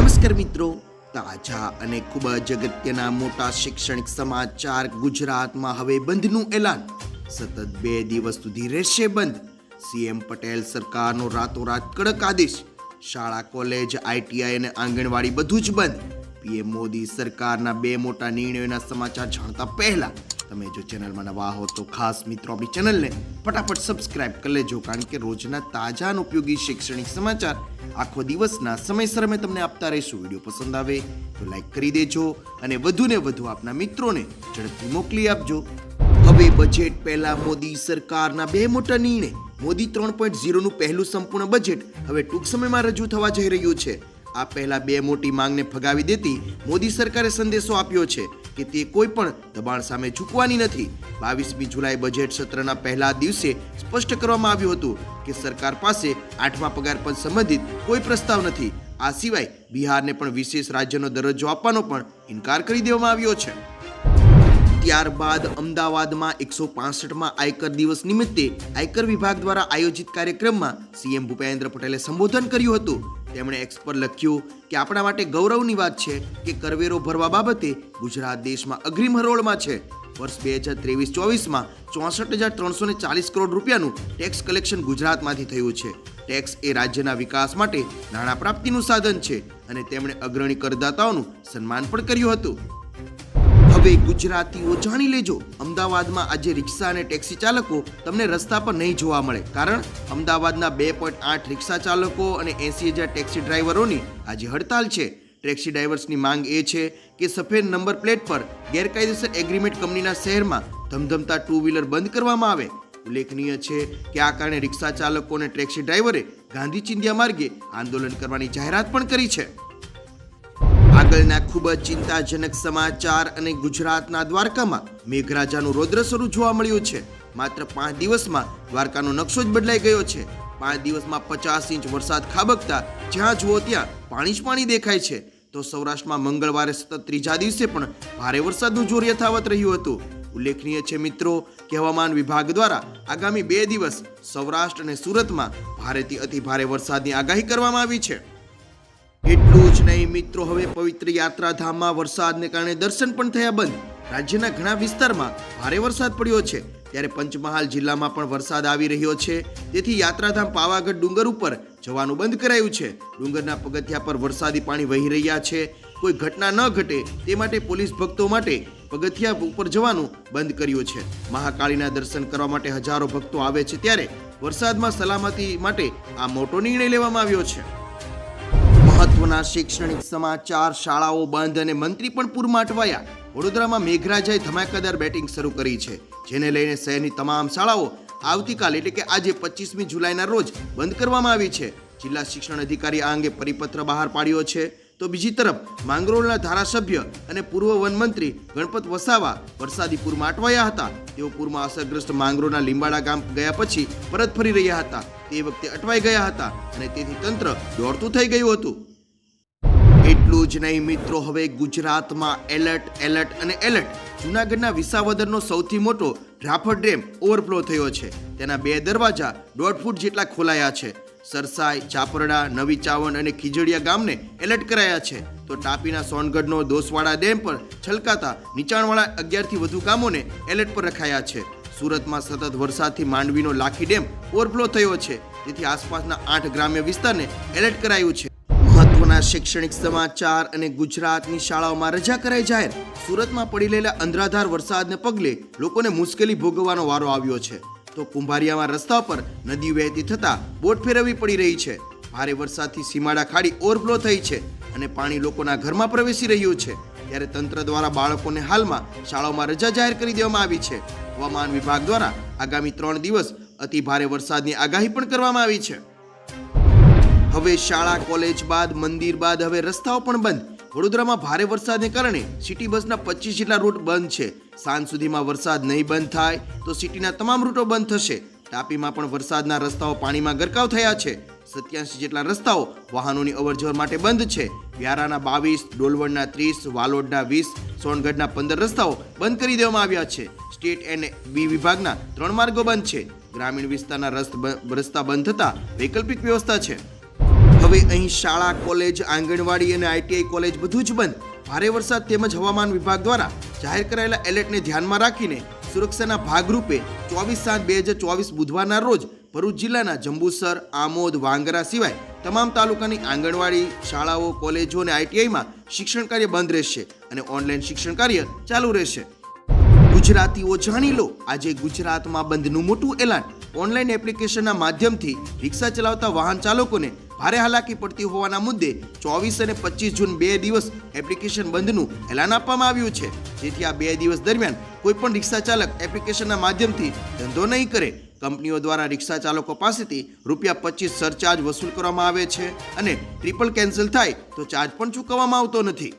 નમસ્કાર મિત્રો. તાજા અને ખૂબ જ અગત્યના મોટા શૈક્ષણિક સમાચાર ગુજરાતમાં હવે બંધનું એલાન. સતત બે દિવસ સુધી રહેશે બંધ. સીએમ પટેલ સરકારનો રાતોરાત કડક આદેશ. શાળા, કોલેજ, આઈટીઆઈ અને આંગણવાડી બધું જ બંધ. પીએમ મોદી સરકારના બે મોટા નિર્ણયોના સમાચાર જાણતા પહેલા તમે જો ચેનલમાં નવા હો તો ખાસ મિત્રો આપણી ચેનલને ફટાફટ સબસ્ક્રાઇબ કરી લેજો, કારણ કે રોજના તાજા અને ઉપયોગી શૈક્ષણિક સમાચાર આખો દિવસના સમયસર અમે તમને આપતા રહીશું. વીડિયો પસંદ આવે તો લાઈક કરી દેજો અને વધુને વધુ આપના મિત્રોને ઝડપથી મોકલી આપજો. હવે બજેટ પહેલા મોદી સરકારના બે મોટા નિર્ણય. મોદી ત્રણ પોઈન્ટ ઝીરોનું પહેલું સંપૂર્ણ બજેટ હવે ટૂંક સમયમાં રજૂ થવા જઈ રહ્યું છે. આ પહેલા બે મોટી માંગને ફગાવી દેતી મોદી સરકારે સંદેશો આપ્યો છે. કે તે કોઈ પણ દબાણ સામે ઝૂકવાની નથી. બાવીસમી જુલાઈ બજેટ સત્રના પહેલા દિવસે સ્પષ્ટ કરવામાં આવ્યું હતું કે સરકાર પાસે આઠમા પગાર પંચ સંબંધિત કોઈ પ્રસ્તાવ નથી. આ સિવાય બિહારને પણ વિશેષ રાજ્યનો દરજ્જો આપવાનો પણ ઇનકાર કરી દેવામાં આવ્યો છે. ત્યારબાદ અમદાવાદમાં એકસો પાસઠમાં આયકર દિવસ નિમિત્તે આયકર વિભાગ દ્વારા આયોજિત કાર્યક્રમમાં સીએમ ભૂપેન્દ્ર પટેલે સંબોધન કર્યું હતું. તેમણે એક્સ પર લખ્યું કે આપણા માટે ગૌરવની વાત છે કે કરવેરો ભરવા બાબતે ગુજરાત દેશમાં અગ્રીમ હરોળમાં છે. વર્ષ બે હજાર ત્રેવીસ ચોવીસમાં ચોસઠ હજાર ત્રણસો ને ચાલીસ કરોડ રૂપિયાનું ટેક્સ કલેક્શન ગુજરાતમાંથી થયું છે. ટેક્સ એ રાજ્યના વિકાસ માટે નાણાં પ્રાપ્તિનું સાધન છે અને તેમણે અગ્રણી કરદાતાઓનું સન્માન પણ કર્યું હતું. હવે ગુજરાતીઓ જાણી લેજો. અમદાવાદમાં આજે રિક્ષા અને ટેક્સી ચાલકો તમને રસ્તા પર નહીં જોવા મળે. કારણ અમદાવાદના બે પોઈન્ટ આઠ રિક્ષા ચાલકો અને એસી હજાર ટેક્સી ડ્રાઈવરોની આજે હડતાલ છે. ટેક્સી ડ્રાઈવર્સની માંગ એ છે કે સફેદ નંબર પ્લેટ પર ગેરકાયદેસર એગ્રીમેન્ટ કંપનીના શહેરમાં ધમધમતા ટુ વ્હીલર બંધ કરવામાં આવે. ઉલ્લેખનીય છે કે આ કારણે રિક્ષા ચાલકો અને ટેક્સી ડ્રાઈવરે ગાંધી ચિંધ્યા માર્ગે આંદોલન કરવાની જાહેરાત પણ કરી છે. આગળના ખૂબ જ ચિંતાજનક સમાચાર અને ગુજરાતના દ્વારકામાં મેઘરાજાનું રૌદ્ર સ્વરૂપ જોવા મળ્યું છે. માત્ર પાંચ દિવસમાં દ્વારકાનો નકશો જ બદલાઈ ગયો છે. પાંચ દિવસમાં પચાસ ઇંચ વરસાદ ખાબકતા જ્યાં જુઓ ત્યાં પાણી જ પાણી દેખાય છે. તો સૌરાષ્ટ્રમાં મંગળવારે સતત ત્રીજા દિવસે પણ ભારે વરસાદનું જોર યથાવત રહ્યું હતું. ઉલ્લેખનીય છે મિત્રો કે હવામાન વિભાગ દ્વારા આગામી બે દિવસ સૌરાષ્ટ્ર અને સુરતમાં ભારેથી અતિ ભારે વરસાદની આગાહી કરવામાં આવી છે. એટલું જ નહીં, મિત્રો. હવે પવિત્ર યાત્રાધામમાં વરસાદને કારણે દર્શન પણ થયા બંધ. રાજ્યના ઘણા વિસ્તારમાં ભારે વરસાદ પડ્યો છે. ત્યારે પંચમહાલ જિલ્લામાં પણ વરસાદ આવી રહ્યો છે. તેથી યાત્રાધામ પાવાગઢ ડુંગર ઉપર જવાનું બંધ કરાયું છે. ડુંગરના પગથિયા પર વરસાદી પાણી વહી રહ્યા છે. કોઈ ઘટના ન ઘટે તે માટે પોલીસ ભક્તો માટે પગથિયા ઉપર જવાનું બંધ કર્યું છે. મહાકાળીના દર્શન કરવા માટે હજારો ભક્તો આવે છે ત્યારે વરસાદમાં સલામતી માટે આ મોટો નિર્ણય લેવામાં આવ્યો છે. મહત્વના શૈક્ષણિક સમાચાર શાળાઓ બંધ અને મંત્રી પણ પૂરમાં અટવાયા વડોદરામાં મેઘરાજાએ ધમાકેદાર બેટિંગ શરૂ કરી છે, જેને લઈને શહેરની તમામ શાળાઓ આવતીકાલ એટલે કે આજે પચીસમી જુલાઈના રોજ બંધ કરવામાં આવી છે. જિલ્લા શિક્ષણ અધિકારી આ અંગે પરિપત્ર બહાર પાડ્યો છે. તો બીજી તરફ, માંગરોળના ધારાસભ્ય અને પૂર્વ વનમંત્રી ગણપત વસાવા વરસાદી પૂરમાં અટવાયા હતા. તેઓ પૂરમાં અસરગ્રસ્ત માંગરોળના લીંબાડા ગામ ગયા પછી પરત ફરી રહ્યા હતા. તે વખતે અટવાઈ ગયા હતા અને તેથી તંત્ર દોડતું થઈ ગયું હતું. એટલું જ નહીં મિત્રો, હવે ગુજરાતમાં એલર્ટ એલર્ટ અને એલર્ટ. જૂનાગઢના વિસાવદરનો સૌથી મોટો રાફર ડેમ ઓવરફ્લો થયો છે. તેના બે દરવાજા દોઢ ફૂટ જેટલા ખોલાયા છે. સરસાઈ, ચાપરડા, નવી ચાવણ અને ખીજડીયા ગામને એલર્ટ કરાયા છે. તો ટાપીના સોનગઢનો દોસવાડા ડેમ પર છલકાતા નીચાણવાળા અગિયારથી વધુ ગામોને એલર્ટ પર રખાયા છે. સુરતમાં સતત વરસાદથી માંડવીનો લાખી ડેમ ઓવરફ્લો થયો છે. તેથી આસપાસના આઠ ગ્રામ્ય વિસ્તારને એલર્ટ કરાયું છે. મહત્વના શૈક્ષણિક સમાચાર અને ગુજરાતની શાળાઓમાં રજા કરાઈ જાહેર. સુરતમાં પડી રહેલા અંધરાધાર વરસાદને પગલે લોકોને મુશ્કેલી ભોગવવાનો વારો આવ્યો છે. તો કુંભારિયામાં રસ્તા પર નદી વહેતી થતા બોટ ફેરવવી પડી રહી છે. ભારે વરસાદથી સીમાડા ખાડી ઓવરફ્લો થઈ છે અને પાણી લોકોના ઘરમાં પ્રવેશી રહ્યું છે. ત્યારે તંત્ર દ્વારા બાળકોને હાલમાં શાળાઓમાં રજા જાહેર કરી દેવામાં આવી છે. હવામાન વિભાગ દ્વારા આગામી ત્રણ દિવસ અતિ ભારે વરસાદની આગાહી પણ કરવામાં આવી છે. હવે શાળા, કોલેજ બાદ, મંદિર બાદ હવે રસ્તાઓ પણ બંધ. વડોદરામાં ભારે વરસાદને કારણે સિટી બસના પચીસ જેટલા રૂટ બંધ છે. સાંજ સુધીમાં વરસાદ નહીં બંધ થાય તો સિટીના તમામ રૂટો બંધ થશે. ટાપીમાં પણ વરસાદના રસ્તાઓ પાણીમાં ગરકાવ થયા છે. સત્યાસી જેટલા રસ્તાઓ વાહનોની અવરજવર માટે બંધ છે. વ્યારાના બાવીસ ડોલવણના ત્રીસ, વાલોડના વીસ, સોનગઢના પંદર રસ્તાઓ બંધ કરી દેવામાં આવ્યા છે. સ્ટેટ એન્ડ બી વિભાગના ત્રણ માર્ગો બંધ છે. ગ્રામીણ વિસ્તારના રસ્તા બંધ થતા વૈકલ્પિક વ્યવસ્થા છે. હવે અહીં શાળા, કોલેજ, આંગણવાડી અને આઈટીઆઈ કોલેજ બધું જ બંધ. ભારે વરસાદ તેમજ હવામાન વિભાગ દ્વારા જાહેર કરાયેલા એલર્ટને ધ્યાનમાં રાખીને સુરક્ષાના ભાગરૂપે ચોવીસ સાત બે હજાર ચોવીસ બુધવારના રોજ ભરૂચ જિલ્લાના જંબુસર, આમોદ, વાંગરા સિવાય તમામ તાલુકાની આંગણવાડી, શાળાઓ, કોલેજો અને આઈટીઆઈમાં શિક્ષણ કાર્ય બંધ રહેશે અને ઓનલાઈન શિક્ષણ કાર્ય ચાલુ રહેશે. ગુજરાતીઓ જાણી લો, આજે ગુજરાતમાં બંધનું મોટું એલાન ઓનલાઈન એપ્લિકેશનના માધ્યમથી રિક્ષા ચલાવતા વાહન ચાલકોને ભારે હાલાકી પડતી હોવાના મુદ્દે ચોવીસ અને પચીસ જૂન બે દિવસ એપ્લિકેશન બંધનું એલાન આપવામાં આવ્યું છે. જેથી આ બે દિવસ દરમિયાન કોઈ પણ રિક્ષા ચાલક એપ્લિકેશનના માધ્યમથી ધંધો નહીં કરે. કંપનીઓ દ્વારા રિક્ષા ચાલકો પાસેથી રૂપિયા પચીસ સરચાર્જ વસૂલ કરવામાં આવે છે અને ટ્રિપલ કેન્સલ થાય તો ચાર્જ પણ ચૂકવવામાં આવતો નથી.